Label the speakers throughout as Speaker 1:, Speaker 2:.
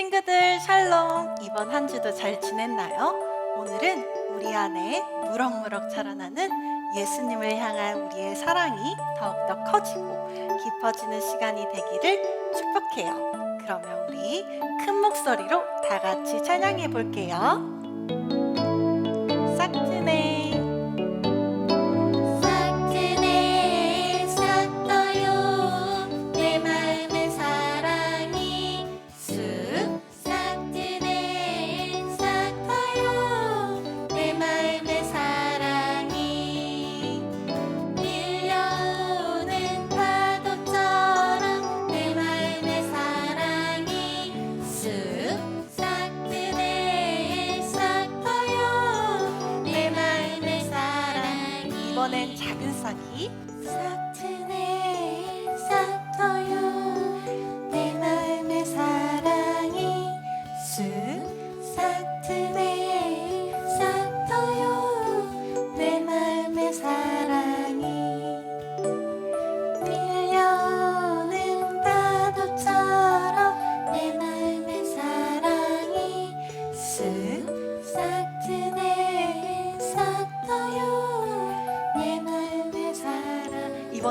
Speaker 1: 친구들 샬롬 이번 한 주도 잘 지냈나요? 오늘은 우리 안에 무럭무럭 자라나는 예수님을 향한 우리의 사랑이 더욱더 커지고 깊어지는 시간이 되기를 축복해요. 그러면 우리 큰 목소리로 다 같이 찬양해 볼게요. 싹트네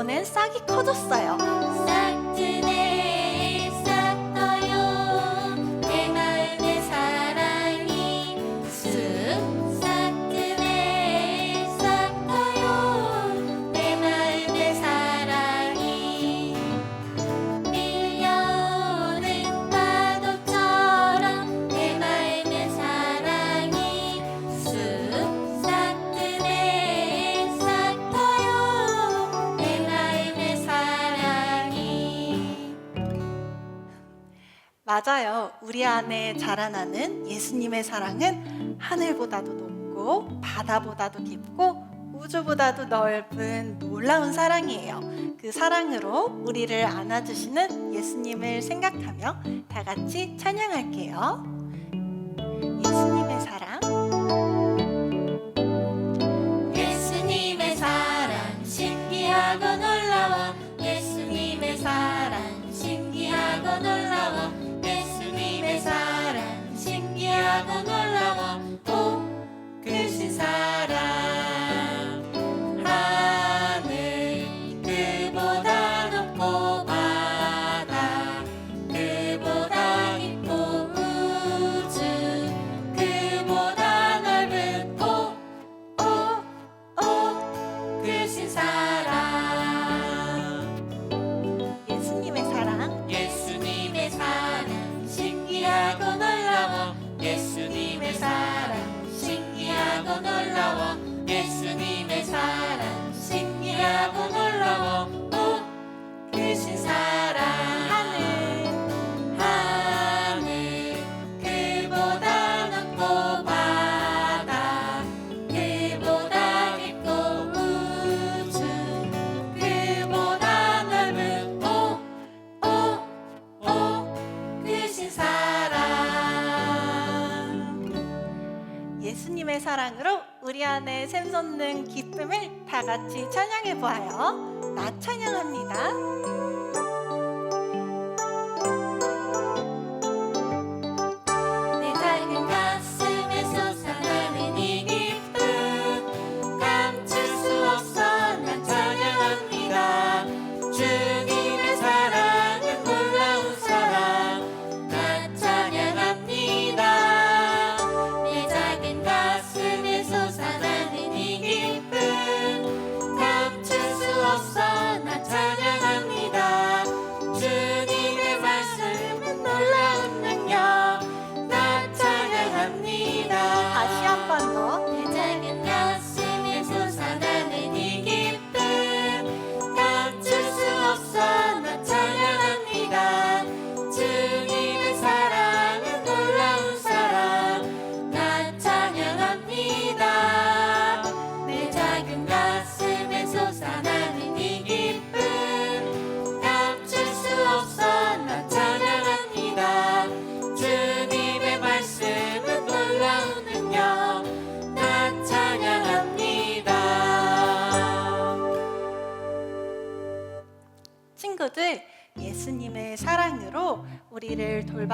Speaker 1: 이번엔 싹이 커졌어요. 맞아요. 우리 안에 자라나는 예수님의 사랑은 하늘보다도 높고 바다보다도 깊고 우주보다도 넓은 놀라운 사랑이에요. 그 사랑으로 우리를 안아주시는 예수님을 생각하며 다 같이 찬양할게요. 예수님의 사랑.
Speaker 2: 인간의
Speaker 1: 샘솟는 기쁨을 다 같이 찬양해 보아요. 나 찬양합니다.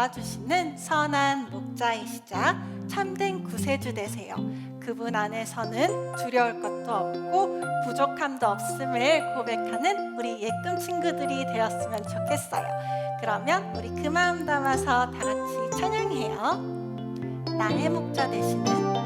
Speaker 1: 돌봐주시는 선한 목자이시자 참된 구세주 되세요. 그분 안에서는 두려울 것도 없고 부족함도 없음을 고백하는 우리 예쁨 친구들이 되었으면 좋겠어요. 그러면 우리 그 마음 담아서 다 같이 찬양해요. 나의 목자 되시는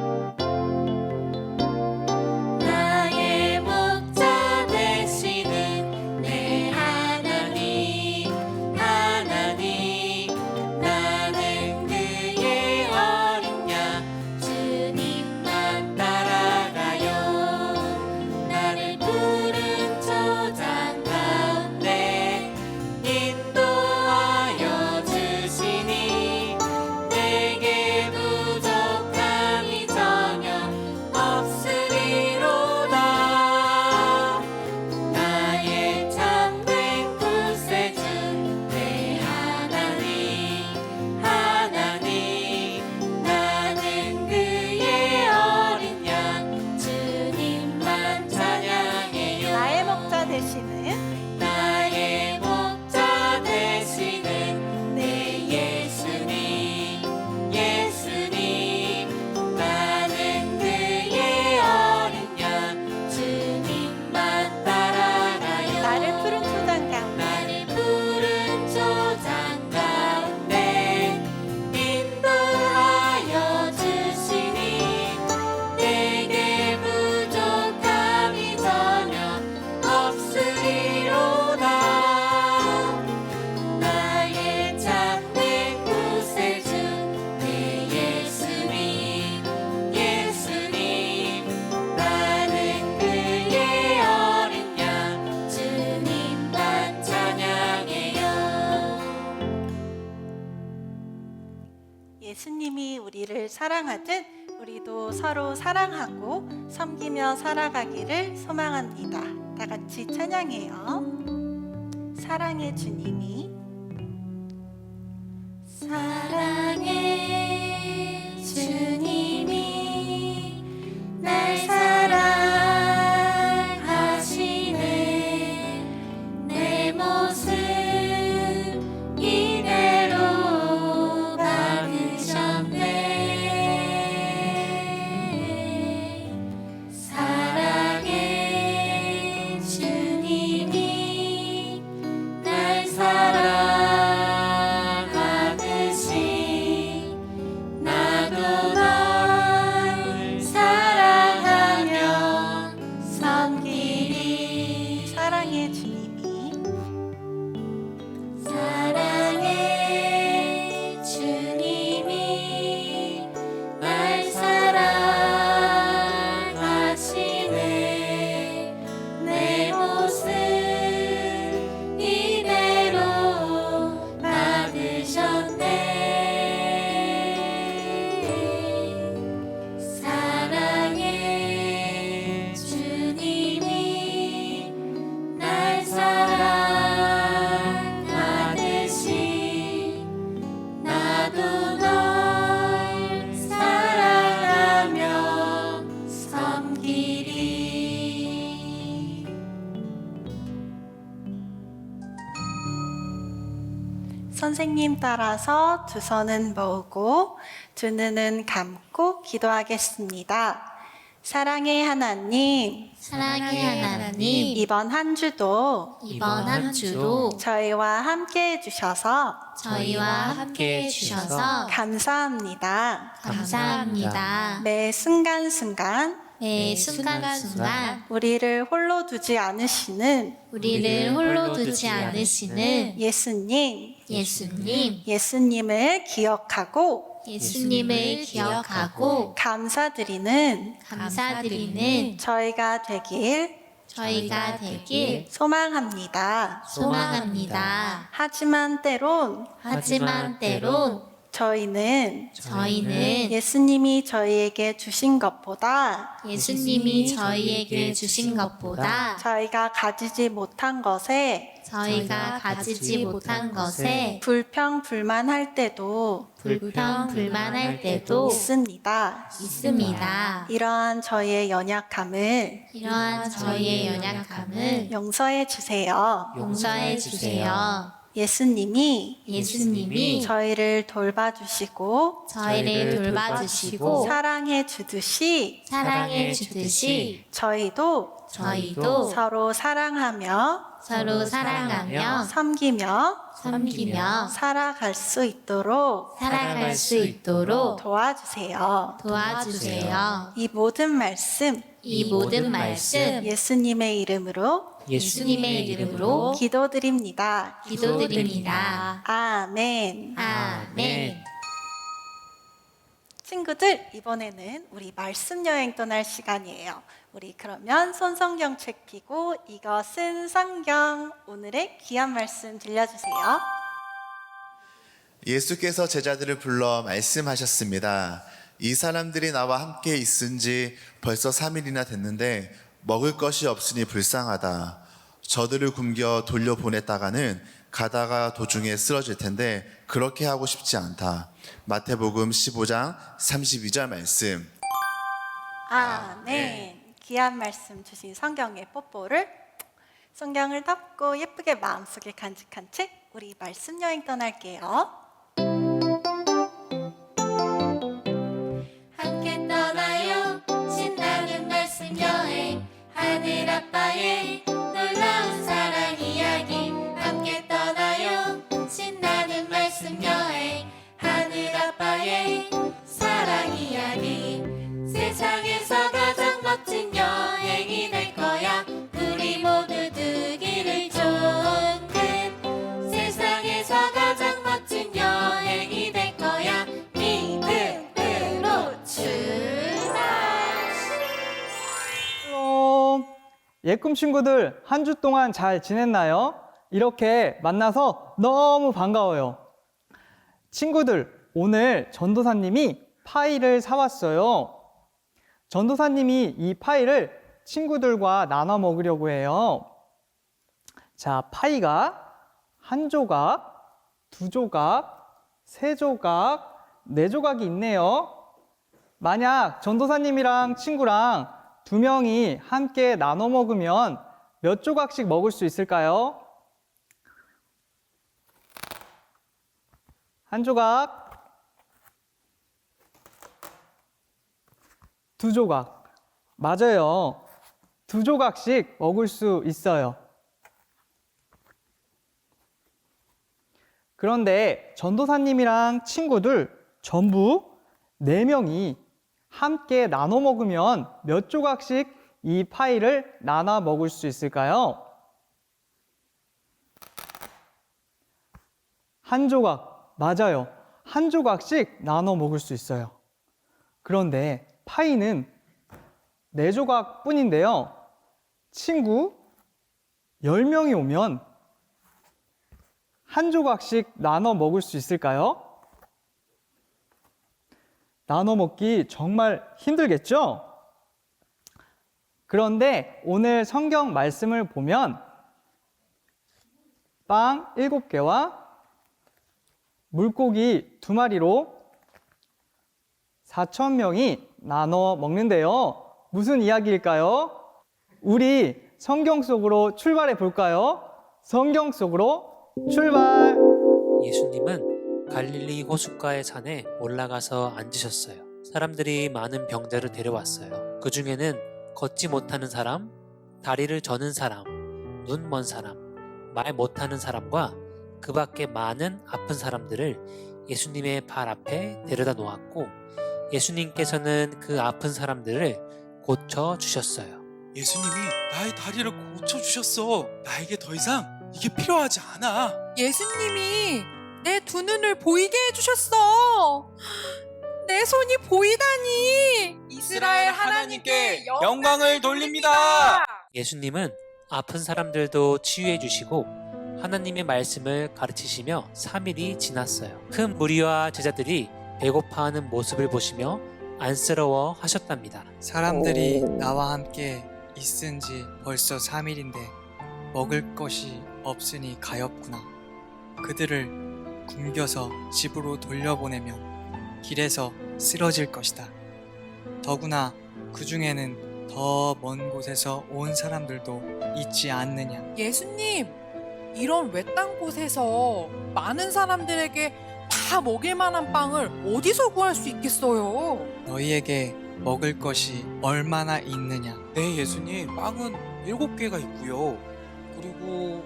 Speaker 1: 살아가기를 소망합니다. 다 같이 찬양해요. 사랑의 주님이
Speaker 2: 사랑해
Speaker 1: 선생님 따라서 두 손은 모으고 두 눈은 감고 기도하겠습니다. 사랑의 하나님,
Speaker 2: 사랑의 하나님
Speaker 1: 이번 한 주도
Speaker 2: 이번 한 주도
Speaker 1: 저희와 함께 해주셔서
Speaker 2: 저희와 함께 해주셔서
Speaker 1: 감사합니다.
Speaker 2: 감사합니다.
Speaker 1: 매 순간순간
Speaker 2: 매 순간순간
Speaker 1: 우리를 홀로 두지 않으시는
Speaker 2: 우리를 홀로 두지 않으시는
Speaker 1: 예수님,
Speaker 2: 예수님,
Speaker 1: 예수님을 기억하고
Speaker 2: 예수님을 기억하고
Speaker 1: 감사드리는
Speaker 2: 감사드리는
Speaker 1: 저희가 되길
Speaker 2: 저희가 되길
Speaker 1: 소망합니다.
Speaker 2: 소망합니다.
Speaker 1: 하지만 때론
Speaker 2: 하지만 때론
Speaker 1: 저희는
Speaker 2: 저희는
Speaker 1: 예수님이 저희에게 주신 것보다
Speaker 2: 예수님이 저희에게 주신 것보다
Speaker 1: 저희가 가지지 못한 것에
Speaker 2: 저희가 가지지 못한 것에
Speaker 1: 불평 불만할 때도
Speaker 2: 불평 불만할 때도
Speaker 1: 있습니다.
Speaker 2: 있습니다.
Speaker 1: 이러한 저희의 연약함을
Speaker 2: 이러한 저희의 연약함을
Speaker 1: 용서해 주세요.
Speaker 2: 용서해 주세요.
Speaker 3: 예수님이
Speaker 2: 예수님이
Speaker 3: 저희를 돌봐주시고
Speaker 2: 저희를 돌봐주시고
Speaker 3: 사랑해 주듯이
Speaker 2: 사랑해 주듯이
Speaker 3: 저희도
Speaker 2: 저희도
Speaker 3: 서로 사랑하며
Speaker 2: 서로 사랑하며
Speaker 3: 섬기며
Speaker 2: 섬기며
Speaker 3: 살아갈 수 있도록
Speaker 2: 살아갈 수 있도록
Speaker 3: 도와주세요.
Speaker 2: 도와주세요.
Speaker 3: 이 모든 말씀
Speaker 2: 이 모든 말씀
Speaker 3: 예수님의 이름으로
Speaker 2: 예수님의 이름으로
Speaker 3: 기도드립니다.
Speaker 2: 기도드립니다.
Speaker 3: 아멘.
Speaker 2: 아멘.
Speaker 3: 친구들, 이번에는 우리 말씀 여행 떠날 시간이에요. 우리 그러면 손성경 책 펴고 이것은 성경 오늘의 귀한 말씀 들려주세요.
Speaker 4: 예수께서 제자들을 불러 말씀하셨습니다. 이 사람들이 나와 함께 있은 지 벌써 3일이나 됐는데 먹을 것이 없으니 불쌍하다. 저들을 굶겨 돌려보냈다가는 가다가 도중에 쓰러질 텐데 그렇게 하고 싶지 않다. 마태복음 15장 32절 말씀.
Speaker 3: 아멘. 귀한 말씀 주신 성경의 뽀뽀를 성경을 덮고 예쁘게 마음속에 간직한 채 우리 말씀 여행 떠날게요.
Speaker 2: 하늘 아빠의 놀라운 사랑 이야기 함께 떠나요. 세상에서 가장 멋진 여행이 될 거야. 우리 모두 되
Speaker 5: 예꿈 친구들 한 주 동안 잘 지냈나요? 이렇게 만나서 너무 반가워요. 친구들, 오늘 전도사님이 파이를 사왔어요. 전도사님이 이 파이를 친구들과 나눠 먹으려고 해요. 자, 파이가 한 조각, 두 조각, 세 조각, 네 조각이 있네요. 만약 전도사님이랑 친구랑 두 명이 함께 나눠 먹으면 몇 조각씩 먹을 수 있을까요? 한 조각, 두 조각. 맞아요. 두 조각씩 먹을 수 있어요. 그런데 전도사님이랑 친구들 전부 네명이 함께 나눠 먹으면 몇 조각씩 이 파이를 나눠 먹을 수 있을까요? 한 조각, 맞아요. 한 조각씩 나눠 먹을 수 있어요. 그런데 파이는 네 조각 뿐인데요. 친구 10명이 오면 한 조각씩 나눠 먹을 수 있을까요? 나눠 먹기 정말 힘들겠죠? 그런데 오늘 성경 말씀을 보면 빵 7개와 물고기 두 마리로 4천 명이 나눠 먹는데요. 무슨 이야기일까요? 우리 성경 속으로 출발해 볼까요? 성경 속으로 출발!
Speaker 6: 예수님은 갈릴리 호숫가의 산에 올라가서 앉으셨어요. 사람들이 많은 병자를 데려왔어요. 그 중에는 걷지 못하는 사람, 다리를 저는 사람, 눈 먼 사람, 말 못하는 사람과 그 밖에 많은 아픈 사람들을 예수님의 발 앞에 데려다 놓았고 예수님께서는 그 아픈 사람들을 고쳐 주셨어요.
Speaker 7: 예수님이 나의 다리를 고쳐 주셨어. 나에게 더 이상 이게 필요하지 않아.
Speaker 8: 예수님이 내 두 눈을 보이게 해주셨어. 내 손이 보이다니. 이스라엘 하나님께
Speaker 7: 영광을 돌립니다.
Speaker 6: 예수님은 아픈 사람들도 치유해 주시고 하나님의 말씀을 가르치시며 3일이 지났어요. 큰 무리와 제자들이 배고파하는 모습을 보시며 안쓰러워 하셨답니다.
Speaker 9: 사람들이 나와 함께 있은 지 벌써 3일인데 먹을 것이 없으니 가엾구나. 그들을 굶겨서 집으로 돌려보내면 길에서 쓰러질 것이다. 더구나 그 중에는 더 먼 곳에서 온 사람들도 있지 않느냐.
Speaker 8: 예수님, 이런 외딴 곳에서 많은 사람들에게 다 먹일 만한 빵을 어디서 구할 수 있겠어요?
Speaker 9: 너희에게 먹을 것이 얼마나 있느냐?
Speaker 7: 네, 예수님. 빵은 일곱 개가 있고요. 그리고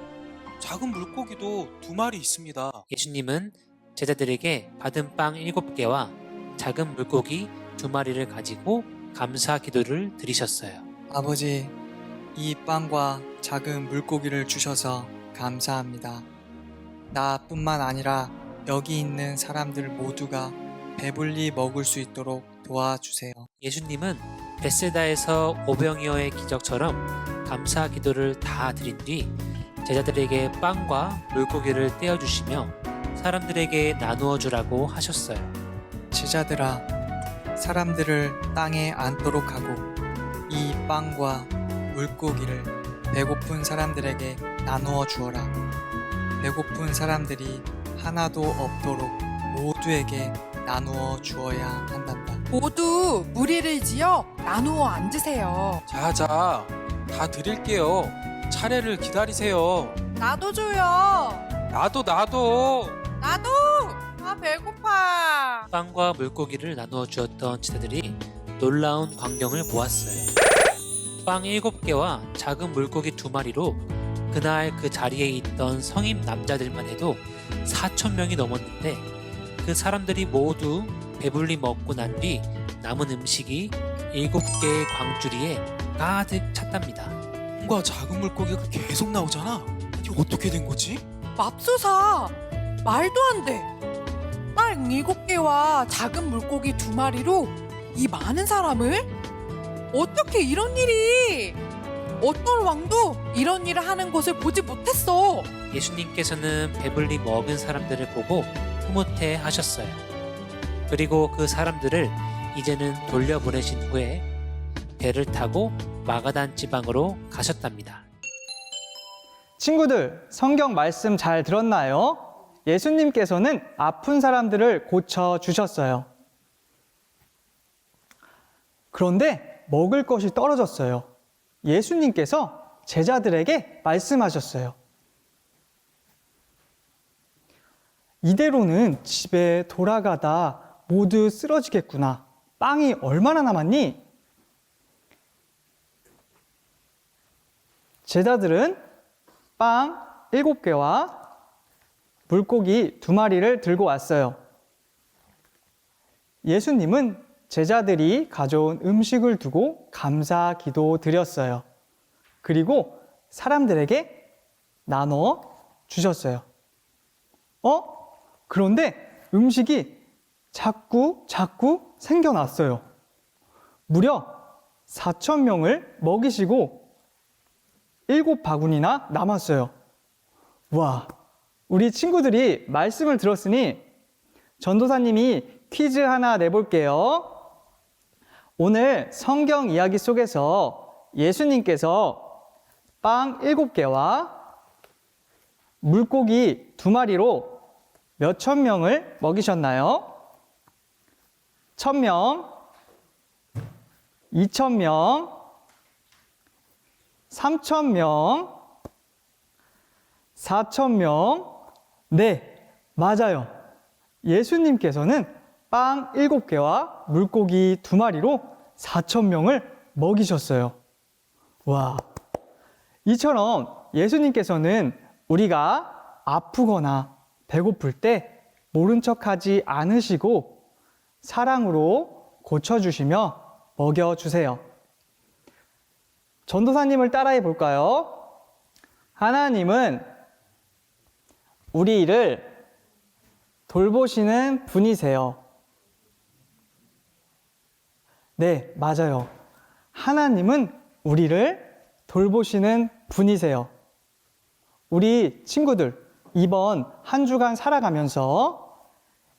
Speaker 7: 작은 물고기도 두 마리 있습니다.
Speaker 6: 예수님은 제자들에게 받은 빵 일곱 개와 작은 물고기 두 마리를 가지고 감사 기도를 드리셨어요.
Speaker 9: 아버지, 이 빵과 작은 물고기를 주셔서 감사합니다. 나뿐만 아니라 여기 있는 사람들 모두가 배불리 먹을 수 있도록 도와주세요.
Speaker 6: 예수님은 베세다에서 오병이어의 기적처럼 감사 기도를 다 드린 뒤 제자들에게 빵과 물고기를 떼어 주시며 사람들에게 나누어 주라고 하셨어요.
Speaker 9: 제자들아, 사람들을 땅에 앉도록 하고 이 빵과 물고기를 배고픈 사람들에게 나누어 주어라. 배고픈 사람들이 하나도 없도록 모두에게 나누어 주어야 한단다.
Speaker 8: 모두 무리를 지어 나누어 앉으세요.
Speaker 7: 자자, 다 드릴게요. 차례를 기다리세요.
Speaker 8: 나도 줘요.
Speaker 7: 나도 나도.
Speaker 8: 나도. 아 배고파.
Speaker 6: 빵과 물고기를 나누어 주었던 제자들이 놀라운 광경을 보았어요. 빵 일곱 개와 작은 물고기 두 마리로 그날 그 자리에 있던 성인 남자들만 해도 4천 명이 넘었는데 그 사람들이 모두 배불리 먹고 난 뒤 남은 음식이 일곱 개의 광주리에 가득 찼답니다.
Speaker 7: 뭔가 작은 물고기가 계속 나오잖아. 이게 어떻게 된 거지?
Speaker 8: 맙소사. 말도 안 돼. 빵 일곱 개와 작은 물고기 두 마리로 이 많은 사람을 어떻게 이런 일이? 어떤 왕도 이런 일을 하는 것을 보지 못했어.
Speaker 6: 예수님께서는 배불리 먹은 사람들을 보고 흐뭇해 하셨어요. 그리고 그 사람들을 이제는 돌려보내신 후에 배를 타고 마가단 지방으로 가셨답니다.
Speaker 5: 친구들, 성경 말씀 잘 들었나요? 예수님께서는 아픈 사람들을 고쳐 주셨어요. 그런데 먹을 것이 떨어졌어요. 예수님께서 제자들에게 말씀하셨어요. 이대로는 집에 돌아가다 모두 쓰러지겠구나. 빵이 얼마나 남았니? 제자들은 빵 일곱 개와 물고기 두 마리를 들고 왔어요. 예수님은 제자들이 가져온 음식을 두고 감사 기도 드렸어요. 그리고 사람들에게 나눠 주셨어요. 어? 그런데 음식이 자꾸 자꾸 생겨났어요. 무려 4천 명을 먹이시고 일곱 바구니나 남았어요. 와, 우리 친구들이 말씀을 들었으니 전도사님이 퀴즈 하나 내볼게요. 오늘 성경 이야기 속에서 예수님께서 빵 일곱 개와 물고기 두 마리로 몇 천 명을 먹이셨나요? 천 명, 이천 명, 3천 명, 4천 명. 네, 맞아요. 예수님께서는 빵 7개와 물고기 2마리로 4천 명을 먹이셨어요. 와. 이처럼 예수님께서는 우리가 아프거나 배고플 때 모른 척 하지 않으시고 사랑으로 고쳐주시며 먹여주세요. 전도사님을 따라해 볼까요? 하나님은 우리 일을 돌보시는 분이세요. 네, 맞아요. 하나님은 우리를 돌보시는 분이세요. 우리 친구들, 이번 한 주간 살아가면서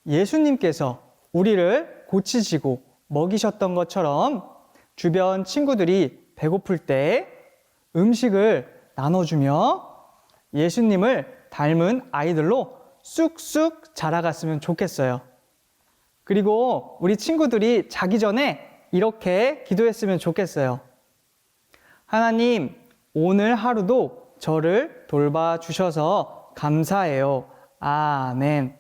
Speaker 5: 예수님께서 우리를 고치시고 먹이셨던 것처럼 주변 친구들이 배고플 때 음식을 나눠주며 예수님을 닮은 아이들로 쑥쑥 자라갔으면 좋겠어요. 그리고 우리 친구들이 자기 전에 이렇게 기도했으면 좋겠어요. 하나님, 오늘 하루도 저를 돌봐 주셔서 감사해요. 아멘.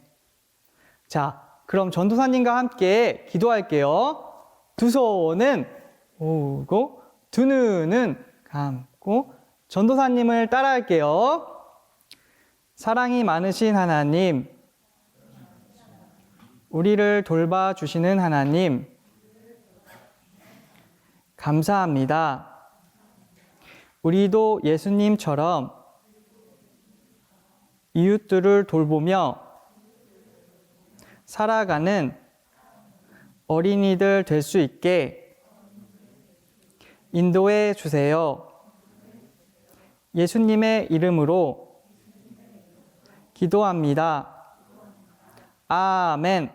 Speaker 5: 자, 그럼 전도사님과 함께 기도할게요. 두 손은 모으고 두 눈은 감고 전도사님을 따라할게요. 사랑이 많으신 하나님, 우리를 돌봐 주시는 하나님, 감사합니다. 우리도 예수님처럼 이웃들을 돌보며 살아가는 어린이들 될 수 있게 인도해 주세요. 예수님의 이름으로 기도합니다. 아멘.